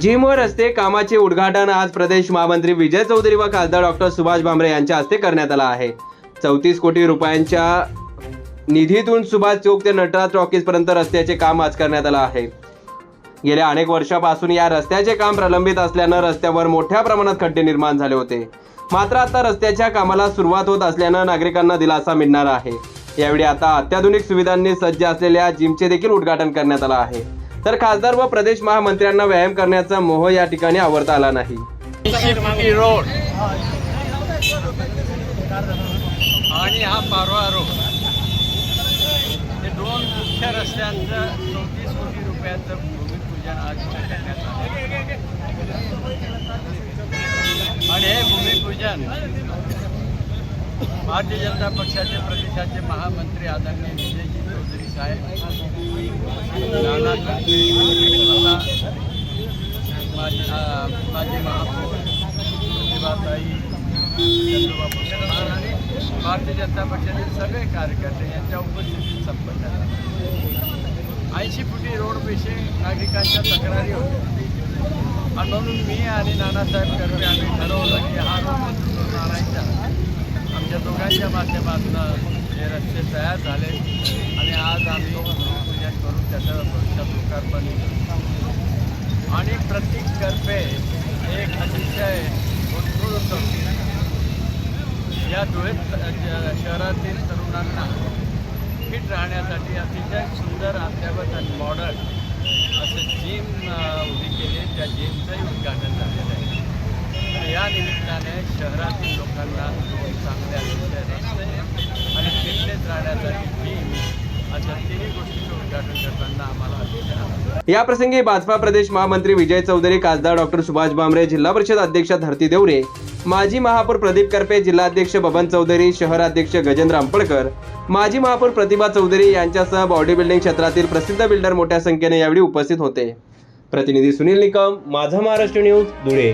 Gym व रस्ते कामाचे उद्घाटन आज प्रदेश महामंत्री विजय चौधरी व खासदार डॉक्टर सुभाष भामरे यांच्या हस्ते करण्यात आला आहे. चौतीस कोटी रुपयांच्या निधीतून सुभाष चौक ते नटराज टॉकीज पर्यंत रस्त्याचे काम आज करण्यात आलं आहे. गेल्या अनेक वर्षापासून या रस्त्याचे काम प्रलंबित असल्यानं रस्त्यावर मोठ्या प्रमाणात खड्डे निर्माण झाले होते. मात्र आता रस्त्याच्या कामाला सुरुवात होत असल्यानं नागरिकांना दिलासा मिळणार आहे. यावेळी आता अत्याधुनिक सुविधांनी सज्ज असलेल्या जिमचे देखील उद्घाटन करण्यात आलं आहे. तर खासदार व प्रदेश महामंत्र्यांना व्यायाम करण्याचा मोह या ठिकाणी आवडता आला नाही. रोड आणि हा पारवा रोड हे दोन मुख्य रस्त्यांचं चौतीस कोटी रुपयाचं भूमिपूजन आज करण्यात आलं. आणि हे भूमिपूजन भारतीय जनता पक्षाचे प्रदेशाचे महामंत्री आदरणीय विजयजी चौधरी साहेब माजी महापौर प्रतिभाताई आणि भारतीय जनता पक्षाचे सगळे कार्यकर्ते यांच्या उपस्थितीत संपन्न झाला. ऐंशी फुटी रोडविषयी नागरिकांच्या तक्रारी होत्या. आणि म्हणून मी आणि नानासाहेब कर्वे आम्ही ठरवलं की हा रोड मंजूर आणायचा आमच्या दोघांच्या माध्यमातून हे रस्ते तयार झाले आणि आज आम्ही त्याचं भविष्यात लोकार्पण आणि प्रत्येक कर्फे एक अतिशय उत्स्फूर्त या धुळे शहरातील तरुणांना फिट राहण्यासाठी अतिशय सुंदर अद्यावत आणि मॉडर्न असं जिम उभी केली. त्या जिमचंही उद्घाटन झालेलं आहे. या निमित्ताने शहरातील लोकांना दोन चांगले अतिशय रस्ते आणि फिटनेस राहण्यासाठी जिम उद्घाटन करताना आम्हाला या प्रसंगी भाजपा प्रदेश महामंत्री विजय चौधरी खासदार डॉक्टर सुभाष भामरे जिल्हा परिषद अध्यक्ष धरती देवरे माजी महापौर प्रदीप करपे जिल्हाध्यक्ष बबन चौधरी शहराध्यक्ष गजेंद्र अंपळकर माजी महापौर प्रतिभा चौधरी यांच्यासह बॉडी बिल्डिंग क्षेत्रातील प्रसिद्ध बिल्डर मोठ्या संख्येने यावेळी उपस्थित होते. प्रतिनिधी सुनील निकम माझा महाराष्ट्र न्यूज धुळे.